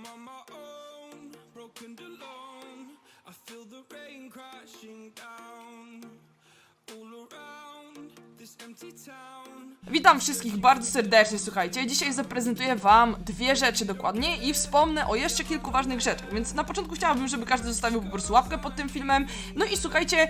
I'm on my own, broken and alone. I feel the rain crashing down all around this empty town. Witam wszystkich bardzo serdecznie, słuchajcie. Dzisiaj zaprezentuję wam dwie rzeczy dokładnie i wspomnę o jeszcze kilku ważnych rzeczach, więc na początku chciałabym, żeby każdy zostawił po prostu łapkę pod tym filmem. No i słuchajcie,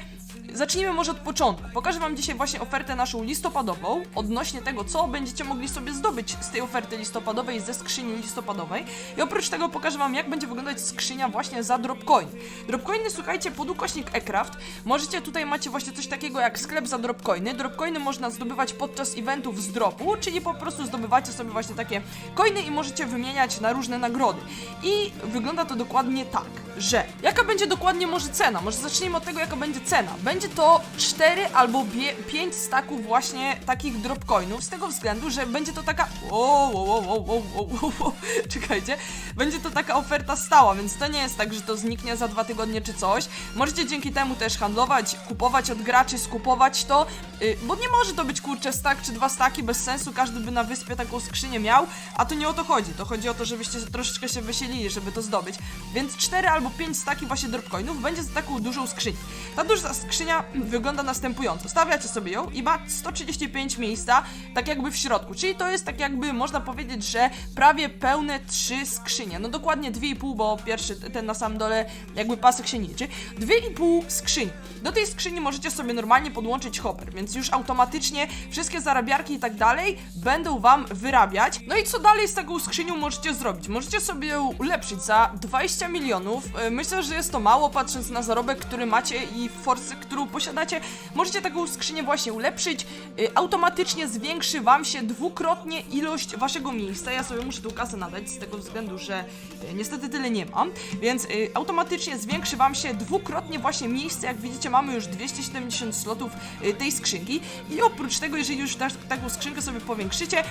zacznijmy może od początku. Pokażę wam dzisiaj właśnie ofertę naszą listopadową, odnośnie tego, co będziecie mogli sobie zdobyć z tej oferty listopadowej, ze skrzyni listopadowej. I oprócz tego pokażę wam, jak będzie wyglądać skrzynia właśnie za Dropcoin. Dropcoiny, słuchajcie, pod ukośnik eCraft. Możecie, tutaj macie właśnie coś takiego jak sklep za Dropcoiny. Dropcoiny można zdobywać podczas eventów z dropu, czyli po prostu zdobywacie sobie właśnie takie coiny i możecie wymieniać na różne nagrody. I wygląda to dokładnie tak, że jaka będzie dokładnie może cena? Może zacznijmy od tego, jaka będzie cena. Będzie to 4 albo 5 staków właśnie takich dropcoinów, z tego względu, że będzie to taka... Wow, wow, wow, wow, wow, wow. Czekajcie. Będzie to taka oferta stała, więc to nie jest tak, że to zniknie za dwa tygodnie czy coś. Możecie dzięki temu też handlować, kupować od graczy, skupować to, yy, bo nie może to być kurczę stak czy dwa staki bez sensu, każdy by na wyspie taką skrzynię miał, a to nie o to chodzi. To chodzi o to, żebyście troszeczkę się wysielili, żeby to zdobyć. Więc 4 albo 5 staki właśnie dropcoinów będzie za taką dużą skrzynię. Ta duża skrzynia wygląda następująco. Stawiacie sobie ją i ma 135 miejsca, tak jakby w środku. Czyli to jest tak jakby, można powiedzieć, że prawie pełne 3 skrzynie. No dokładnie 2,5, bo pierwszy, ten na samym dole, jakby pasek się nie liczy. 2,5 skrzyni. Do tej skrzyni możecie sobie normalnie podłączyć hopper, więc już automatycznie wszystkie zarabiarki i tak dalej będą wam wyrabiać. No i co dalej z taką skrzynią możecie zrobić? Możecie sobie ją ulepszyć za 20 milionów. E, Myślę, że jest to mało, patrząc na zarobek, który macie i forsę, którą posiadacie. Możecie taką skrzynię właśnie ulepszyć. E, Automatycznie zwiększy wam się dwukrotnie ilość waszego miejsca. Ja sobie muszę tą kasę nadać z tego względu, że e, niestety tyle nie mam. Więc e, automatycznie zwiększy wam się dwukrotnie właśnie miejsce. Jak widzicie, mamy już 270 slotów tej skrzynki. I oprócz tego, jeżeli już ta, taką skrzynkę sobie powiększycie,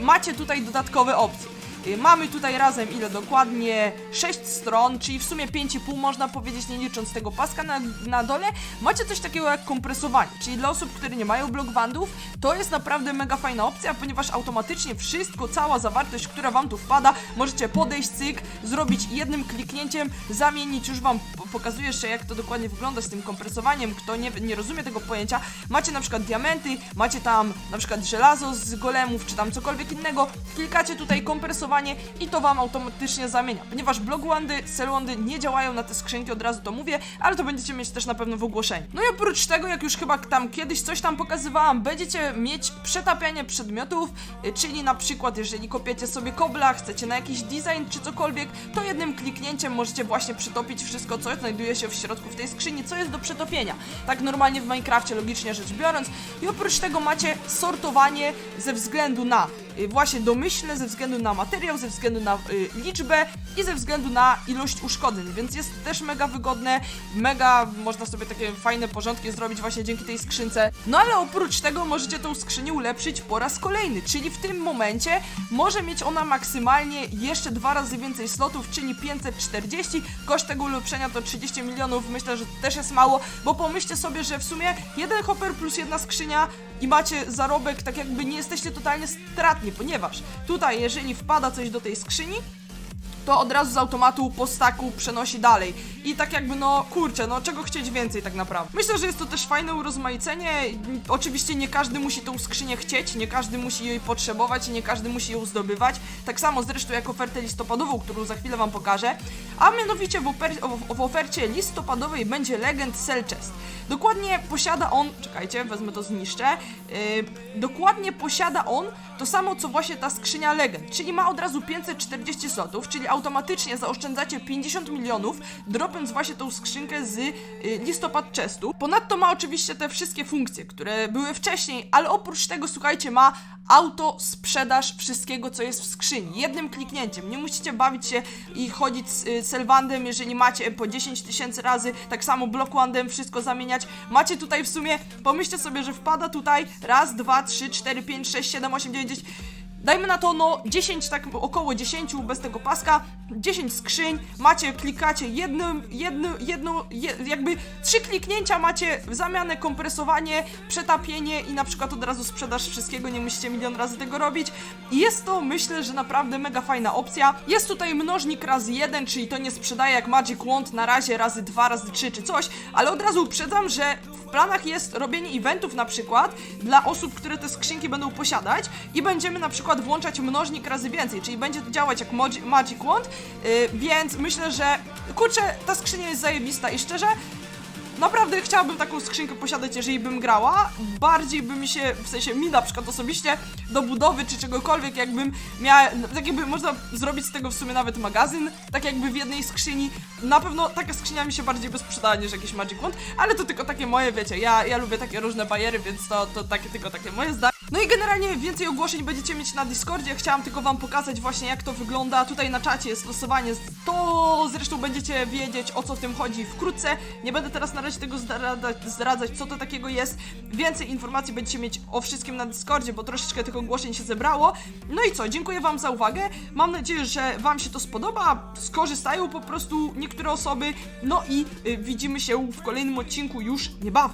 macie tutaj dodatkowe opcje. Y, Mamy tutaj razem ile dokładnie? 6 stron, czyli w sumie 5,5 można powiedzieć, nie licząc tego paska na, na dole. Macie coś takiego jak kompresowanie, czyli dla osób, które nie mają blogbandów, to jest naprawdę mega fajna opcja, ponieważ automatycznie wszystko, cała zawartość, która wam tu wpada, możecie podejść, cyk, zrobić jednym kliknięciem, zamienić, już wam po- pokazuję jeszcze jak to dokładnie wygląda z tym kompresowaniem, kto nie, nie rozumie tego pojęcia, macie na przykład diamenty, macie tam na przykład żelazo z golemów, czy tam cokolwiek innego, klikacie tutaj kompresowanie i to wam automatycznie zamienia. Ponieważ blogwandy, selwandy nie działają na te skrzynki, od razu to mówię, ale to będziecie mieć też na pewno w ogłoszeniu. No i oprócz tego, jak już chyba tam kiedyś coś tam pokazywałam, będziecie mieć przetapianie przedmiotów, y, czyli na przykład jeżeli kopiecie sobie kobla, chcecie na jakiś design czy cokolwiek, to jednym kliknięciem możecie właśnie przetopić wszystko, co znajduje się w środku w tej skrzyni, co jest do przetopienia. Tak normalnie w Minecrafcie, logicznie rzecz biorąc. I oprócz tego macie sortowanie ze względu na właśnie domyślne, ze względu na materiał, ze względu na y, liczbę i ze względu na ilość uszkodzeń, więc jest też mega wygodne, mega można sobie takie fajne porządki zrobić właśnie dzięki tej skrzynce. No ale oprócz tego możecie tą skrzynię ulepszyć po raz kolejny, czyli w tym momencie może mieć ona maksymalnie jeszcze dwa razy więcej slotów, czyli 540. Koszt tego ulepszenia to 30 milionów, myślę, że też jest mało, bo pomyślcie sobie, że w sumie jeden hopper plus jedna skrzynia i macie zarobek, tak jakby nie jesteście totalnie stratni, ponieważ tutaj jeżeli wpada coś do tej skrzyni, to od razu z automatu po staku przenosi dalej. I tak jakby, no kurczę, no czego chcieć więcej tak naprawdę. Myślę, że jest to też fajne urozmaicenie. Oczywiście nie każdy musi tą skrzynię chcieć, nie każdy musi jej potrzebować i nie każdy musi ją zdobywać. Tak samo zresztą jak ofertę listopadową, którą za chwilę wam pokażę. A mianowicie w, w ofercie listopadowej będzie Legend Cell Chest. Dokładnie posiada on, czekajcie, wezmę to zniszczę. Yy, dokładnie posiada on to samo co właśnie ta skrzynia Legend, czyli ma od razu 540 slotów, czyli automatycznie zaoszczędzacie 50 milionów, dropiąc właśnie tą skrzynkę z y, listopad chestu. Ponadto ma oczywiście te wszystkie funkcje, które były wcześniej, ale oprócz tego, słuchajcie, ma auto sprzedaż wszystkiego, co jest w skrzyni. Jednym kliknięciem. Nie musicie bawić się i chodzić z y, Selwandem, jeżeli macie po 10 tysięcy razy, tak samo Blockwandem, wszystko zamieniać. Macie tutaj w sumie, pomyślcie sobie, że wpada tutaj raz, dwa, trzy, cztery, pięć, sześć, siedem, osiem, dziewięć, dziesięć dajmy na to no 10, tak około 10 bez tego paska, 10 skrzyń, macie, klikacie jednym, jednym, jedną, je, jakby trzy kliknięcia macie zamianę, kompresowanie, przetapienie i na przykład od razu sprzedaż wszystkiego, nie musicie milion razy tego robić. I jest to, myślę, że naprawdę mega fajna opcja. Jest tutaj mnożnik razy jeden, czyli to nie sprzedaje jak Magic Wand na razie razy dwa, razy trzy czy coś, ale od razu uprzedzam, że w planach jest robienie eventów na przykład dla osób, które te skrzynki będą posiadać i będziemy na przykład włączać mnożnik razy więcej, czyli będzie to działać jak Magic Wand, yy, więc myślę, że kurczę, ta skrzynia jest zajebista i szczerze Naprawdę chciałabym taką skrzynkę posiadać, jeżeli bym grała. Bardziej by mi się, w sensie mi na przykład osobiście, do budowy czy czegokolwiek, jakbym miała, tak jakby można zrobić z tego w sumie nawet magazyn, tak jakby w jednej skrzyni. Na pewno taka skrzynia mi się bardziej by sprzedała niż jakiś Magic Wand, ale to tylko takie moje, wiecie, ja, ja lubię takie różne bajery, więc to, to takie, tylko takie moje zdanie. No i generalnie więcej ogłoszeń będziecie mieć na Discordzie. Chciałam tylko wam pokazać właśnie jak to wygląda. Tutaj na czacie jest losowanie. To zresztą będziecie wiedzieć o co w tym chodzi wkrótce. Nie będę teraz na razie tego zdradzać, zdradzać co to takiego jest. Więcej informacji będziecie mieć o wszystkim na Discordzie, bo troszeczkę tych ogłoszeń się zebrało. No i co, dziękuję wam za uwagę. Mam nadzieję, że wam się to spodoba. Skorzystają po prostu niektóre osoby. No i y, widzimy się w kolejnym odcinku już niebawem.